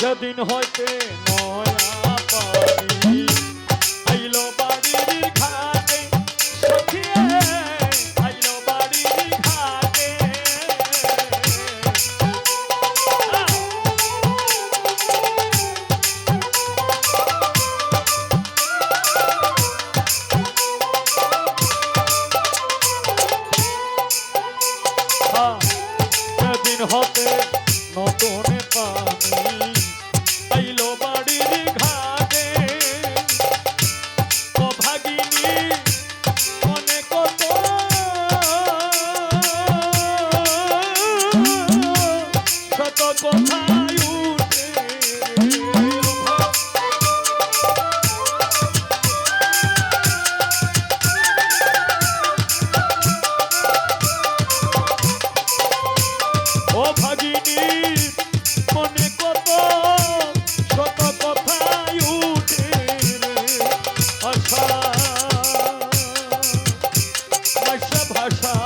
যেদিন হইতে নয়া আশা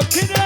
Continue.